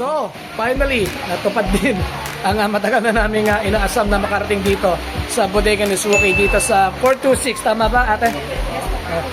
So, finally, natupad din ang uh, matagal na namin uh, inaasam na makarating dito sa Bodega ni Suki dito sa 426. Tama ba ate? Uh,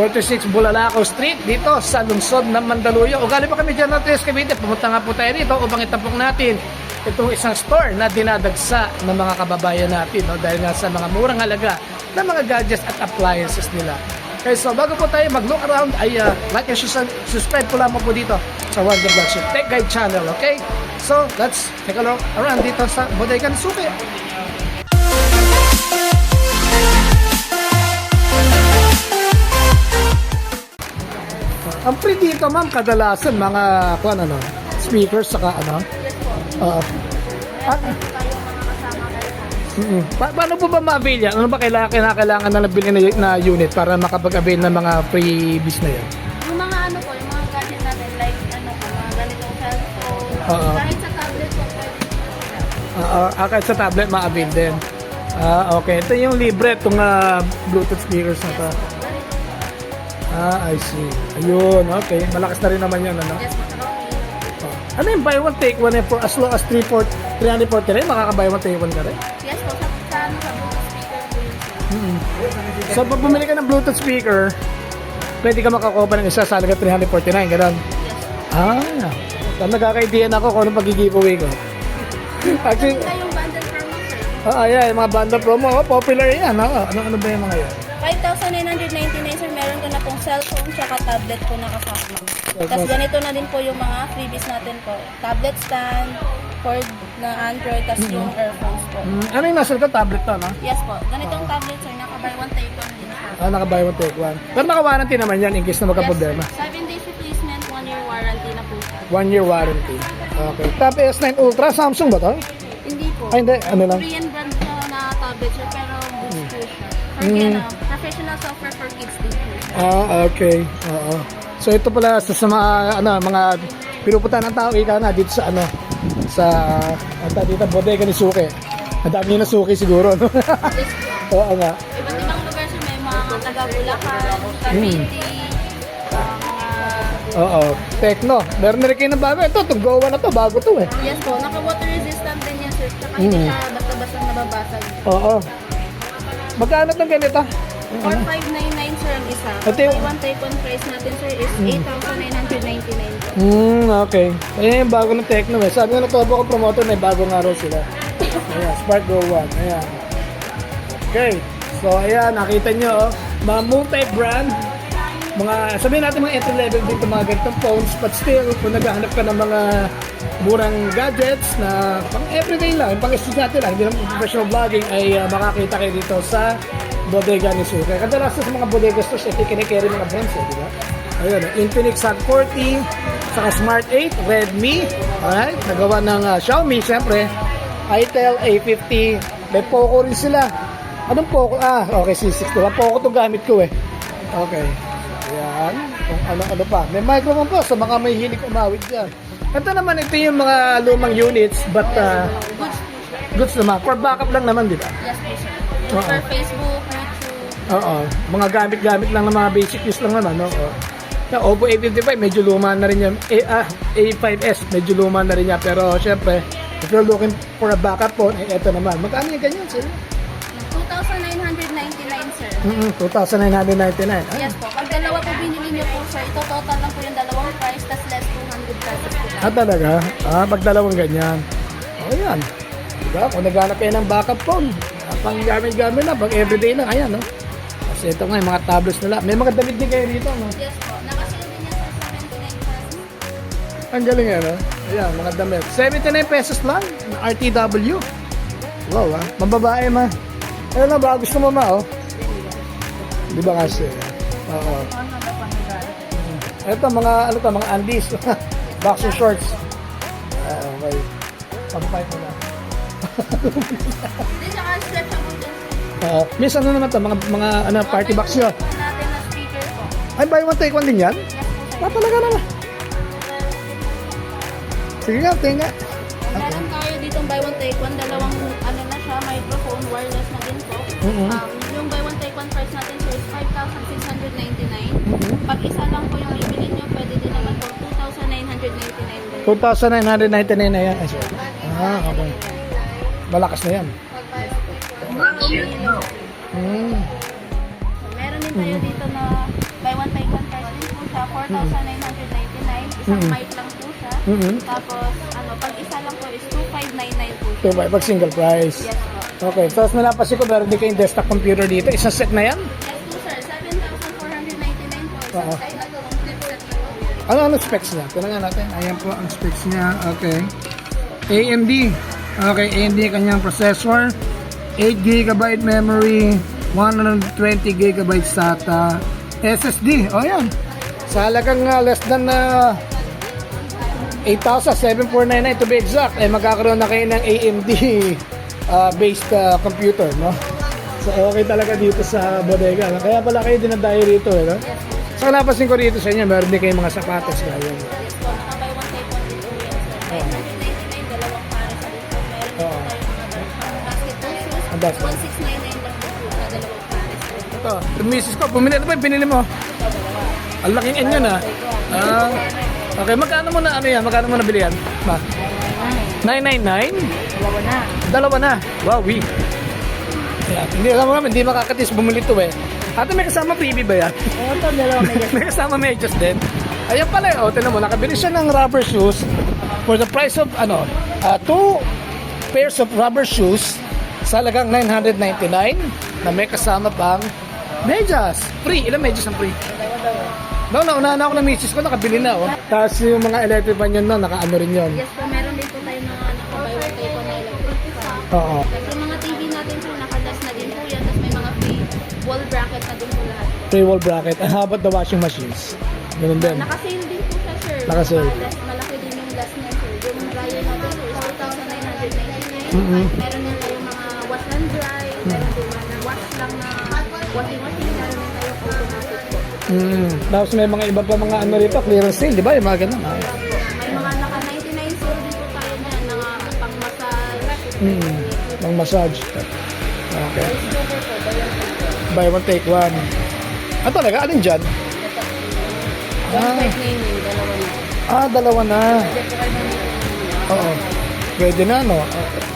426 Bulalakaw Street dito sa lungsod ng Mandaluyong. O galing pa kami dyan ng Tres Cavite. Pumunta nga po tayo dito upang itampok natin itong isang store na dinadagsa ng mga kababayan natin no? dahil nga sa mga murang halaga ng mga gadgets at appliances nila. Okay, so bago po tayo mag-look around ay uh, like and subscribe po lamang po dito sa Wonder Vlogs Tech Guide channel, okay? So, let's take a look around dito sa Bodega ni Suki. Ang free dito, ma'am, kadalasan mga kuan ano, speakers saka ano. Oo. Ah, Mm-mm. Pa- paano po ba ma-avail yan? Ano ba kailangan, kailangan na nabili na, na unit para makapag-avail ng mga freebies na yan? Yung mga ano po, yung mga gadget natin, like ano po, mga ganitong cellphone, Oo. kahit sa tablet po, pwede. Ah, ah, kahit sa tablet, ma-avail din. Ah, okay. Ito yung libre, itong ah, Bluetooth speakers na to. Ah, I see. Ayun, okay. Malakas na rin naman yan, ano? Yes, po, tsaka Ah. Ano yung buy one, take one eh, for as low as 3 for 340 rin? Makaka-buy one, take one ka rin? yes So, pag bumili ka ng Bluetooth speaker, pwede ka makakopa ng isa sa halaga 349, gano'n? Yes po. Ah, so, nagkakaidiyan ako kung anong pag-giveaway ko. Actually, promo, sir. ah, ah, yeah, yung mga bundle promo, oh, popular yan. ah. ano, ano ba yung mga yan? 5,999 sir, meron ko na pong cellphone tsaka tablet po na kasama. Tapos ganito na din po yung mga freebies natin po. Tablet stand, cord na Android, tapos yung earphones po. Mm, ano yung nasa ito? Tablet to, no? Yes po, ganitong tablet sir, naka-buy one take one din po. Ah, naka-buy one, take one. Pero naka-warranty naman yan in case na magka-problema. Yes, 7 days replacement, 1 year warranty na po siya. One year warranty. Okay. Tab S9 Ultra, Samsung ba to? Hindi po. Ay, hindi. Ano lang? Korean brand siya na tablet sir, pero po siya. For Mm. ano, professional software for kids din po siya. Ah, okay. Oo. So ito pala sa, sa mga ano, mga pinupunta ng tao ika na dito sa ano sa ata dito bodega ni Suki. Ang dami na Suki siguro, no? Oo nga. Iba't ibang lugar siya, may mga taga Bulacan, Cavite, ah, mga... Oo. Tekno. Meron na rin kayo ng bago. Ito, itong Goa na to. Bago to eh. Yes po, naka-water resistant din yan sir. Tsaka hindi Mm. siya basta-basta nababasag. Oo. Magkano itong ganito? 4599 sir ang isa. Ito yung- Buy one take one price natin sir is 8,999 po. Hmm, okay. Ayan yung bago ng Tekno eh. Sabi nga na Tobo ko promoter, may bago nga raw sila. Ayan, Spark Go 1. Ayan. Okay. So, ayan, nakita nyo, oh, mga multi-brand, mga, sabihin natin mga entry level din itong mga ganitong phones, but still, kung naghahanap ka ng mga murang gadgets na pang everyday lang, pang estudyante lang, hindi naman professional vlogging, ay uh, makakita kayo dito sa bodega ni Suki. Kadalasan sa mga bodega stores, ito kinikerry mga brands, eh, di ba? Ayun, Infinix Hot 40, saka Smart 8, Redmi, alright, nagawa ng uh, Xiaomi, syempre, Itel A50, may Poco rin sila. Anong Poco? Ah, okay, C6, diba? Poco to gamit ko eh. Okay. Ayan, kung ano-ano pa. May microphone pa sa mga may hilig umawit dyan. Ito naman, ito yung mga lumang units, but uh, Goods po naman. For backup lang naman, di ba? Yes po sir. For Facebook, Oo. Mga gamit-gamit lang ng mga basic use lang naman, no? Oo. Yung Oppo A55, medyo luma na rin yan. A, ah, A5S, medyo luma na rin yan. Pero, syempre, if you're looking for a backup phone, eh, eto naman. Magkano yung ganyan, sir? 2,999 sir. Mm 2,999. Ah, Yes po. Pag dalawa po binili niyo po sir, ito total lang po yung dalawang price, tas less 200 pesos po ah, talaga? Ah, pag dalawang ganyan. O, oh, yan. Diba? Kung naghanap kayo ng backup phone, ah, pang gamit-gamit lang, pang everyday lang, ayan, no? Kasi ito nga, yung mga tablets nila. May mga damit din kayo dito, no? Yes po. Yan sir sa 79 pesos. Ang galing ano? Ayan, mga damit. 79 pesos lang, RTW. Wow, ah. Mambabae, ma. Ayun na ba? Gusto mo, ma, oh? Di ba kasi? Oo. Ito, mga, ano to, mga undies. Boxer shorts. Ah, okay. Pampay ko na. Oo. miss, ano naman to? Mga, mga, ano, party box yun. Natin na speaker po. Ay, buy one, take one din yan? Yes po sir. Ah, talaga naman. Sige nga, tinga. Meron tayo ditong buy one take one, dalawang ano na siya, microphone, wireless na din po. Mhm. Um, yung buy one take one price natin sir is 5,699. Mhm. Pag isa lang po yung ibili nyo, pwede din naman po 2,999 din 2,999 na yan. Ay, sorry. Ah, okay. Malakas na yan. Hmm. Meron din tayo dito na buy one take one price din po siya, 4,999. Isang Mm. mic lang po siya. Tapos, ano, pag isa lang po is 2,599 po siya. So, pag single price. Yes po. Okay, tapos malapasin ko, meron din kayong desktop computer dito. Isang set na yan? Yes po sir, 7,499 po. Isang set na complete set na po. Ano ano specs niya? Tingnan natin. Ayan po ang specs niya. Okay. AMD. Okay, AMD kanyang processor. 8 GB memory, 120 GB SATA, SSD. O yan. Sa halagang uh, less than uh, 8,7499 to be exact, ay magkakaroon na kayo ng AMD uh, based uh, computer, no? So okay talaga dito sa bodega. Kaya pala kayo dinadayo rito, eh, no? So napasin ko rito sa inyo, meron din kayong mga sapatos gaya. Basket. 1,699 lang po na dalawang pares. Ito, yung misis ko, bumili ito ba yung binili mo? Ang laking enyo na. Ah, okay, magkano mo na ano yan? Magkano mo nabili yan? Ma? 999? Dalawa na. Dalawa na. Wow, we. Ayan. Hindi alam mo naman, hindi makakatis bumili ito eh. Ate, may kasama freebie ba yan? Oo, ito, dalawa may may kasama medyas din. Ayan pala, oh, tinan mo, nakabili siya ng rubber shoes for the price of, ano, uh, two pairs of rubber shoes sa halagang 999 na may kasama pang medyas. Free. Ilang medyas ang free? No, naunahan ako ng misis ko, nakabili na, oh. Tapos yung mga electric fan yun, no, naka-ano rin yun. Yes po, meron din po tayo mga naka-buy one take one na electric fan. Oo. Yung mga TV natin po, nakadas na din po yan. Tapos may mga free wall bracket na din po lahat. Free wall bracket. And how about the washing machines? Ganun din. Naka-sale din po siya, sir. Naka-sale. Malaki din yung last niya, sir. Yung dryer natin, sir, is 2,999. Mhm. Meron din dry. Meron din wash lang na washing machine. Meron din tayong automatic po. Mm. Tapos may mga iba pa mga ano rito, clearance sale, di ba? Yung mga ganun. ah. May mga naka-99 sale din po tayo niyan. Mga pang-massage. Mm. Pang massage. Okay. Buy one, take one. Ah, talaga? Alin dyan? Na. Ah, dalawa na. Oo. Pwede na, no? Okay.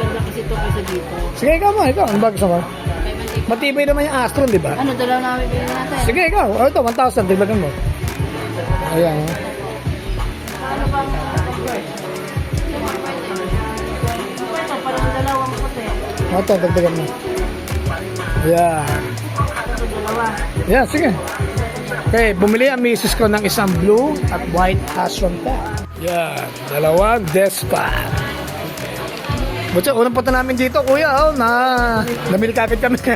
Maganda kasi ito kasi dito. Sige, ikaw mo. Ikaw, ano ba gusto mo? Matibay naman yung Astron, di ba? Ano, dalawa namin bilhin natin. Sige, ikaw. Oh, ito, 1,000. Tiglagan mo. Ayan. Ano ba ang Ito, parang dalawang puti. Oh, Ito, dagdagan mo. Dalawa. Yeah, sige. Okay, bumili ang misis ko ng isang blue at white Astron pack. Yan, dalawang Despa. Butsa, unang punta namin dito, kuya, oh, na namili kapit kami.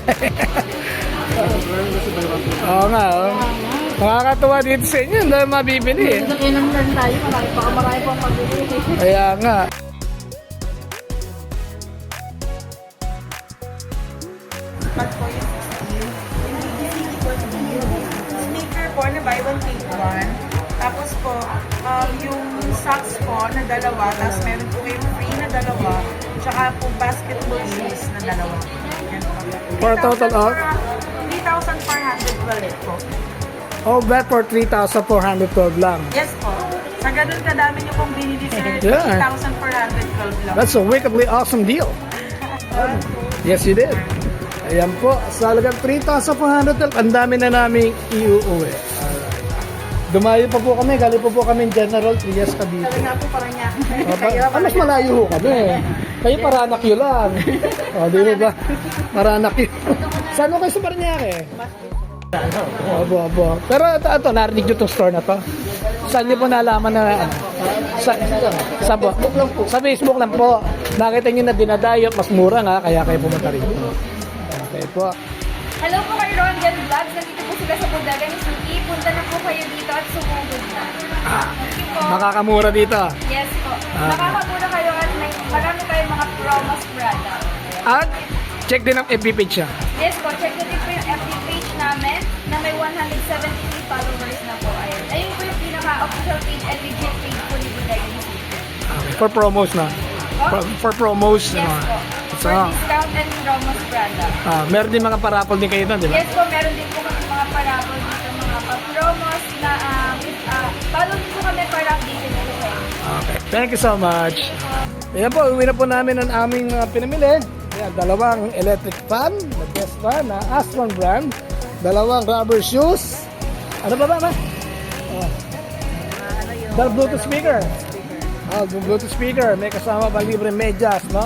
Oo nga, oh. Nakakatuwa dito sa inyo, hindi mabibili eh. Ito, kinang lang tayo. Marami pa, marami pa magbibili. Kaya nga. Sneaker po na buy one take one. Tapos po, um, yung socks po na dalawa, tapos meron po kayong free dalawa, tsaka po basketball shoes na dalawa. Yan po. For a total of? 3,412 po. All that for 3,412 lang. Yes po. Sa ganun kadami niyo pong binili, sir, Yeah. 3,412 lang. That's a wickedly awesome deal. Yes, you did. Ayan po, sa halagang 3,412, ang dami na namin iuuwi. Dumayo pa po kami, galing po po kami General Trias Cavite. Sabi nga po parang niya. O, pa- ah, mas malayo ho kami. Kayo Paranakyo lang. O, di ba ba? Paranakyo. Saan mo kayo sa Paranaque? Abo, abo. Pero ito, ito, narinig nyo itong store na to. Saan nyo po nalaman na, ano? Sa, sa, po? sa Facebook lang po. Nakita nyo na dinadayo, mas mura nga, kaya kayo pumunta rito. Okay po. Hello po kay Ron Jan Vlogs. Nandito po sila sa bodega ni Suki. Punta na po kayo dito at sumugod na. Thank you po. Makakamura dito. Yes po. Ah. Nakakamura kayo at may marami kayong mga promos product. At, check din ang FB page siya. Yes po. Check nyo din po yung FB page namin na may 173 followers na po. Ayun. Ayun po yung pinaka-official page and legit page po ni bodega ni Suki. Okay, for promos na. For, for promos. Yes ano. po. So, For discount and promos product. ah, meron din mga parapol din kayo doon, di ba? Yes po, meron din po kami mga parapol dito, mga pa-promos na uh, with, uh, follow din po kami para updated po kayo. Okay. Thank you so much. Ayan po, uwi na po namin ang aming uh, pinamili. Ayan, dalawang electric fan, the best fan na Astron brand. Dalawang rubber shoes. Ano ba ba, ma? Oh. Dal Bluetooth speaker. Oh, Bluetooth speaker. May kasama pa libre medyas, no?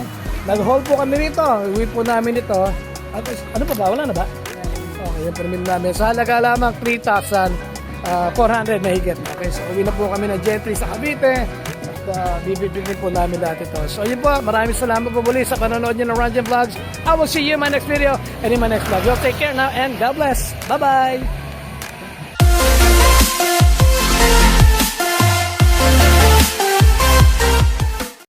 Nag-haul po kami rito. Uwi po namin ito. At, ano pa ba? Wala na ba? Okay, yung pinamili namin. Sa halaga lamang 3,400 na higit. Okay, so uwi na po kami ng Gentry sa Cavite. At uh, bibibigyan po namin dati ito. So yun po, maraming salamat po muli sa panonood nyo ng Ranjan Vlogs. I will see you in my next video and in my next vlog. Well, take care now and God bless. Bye-bye!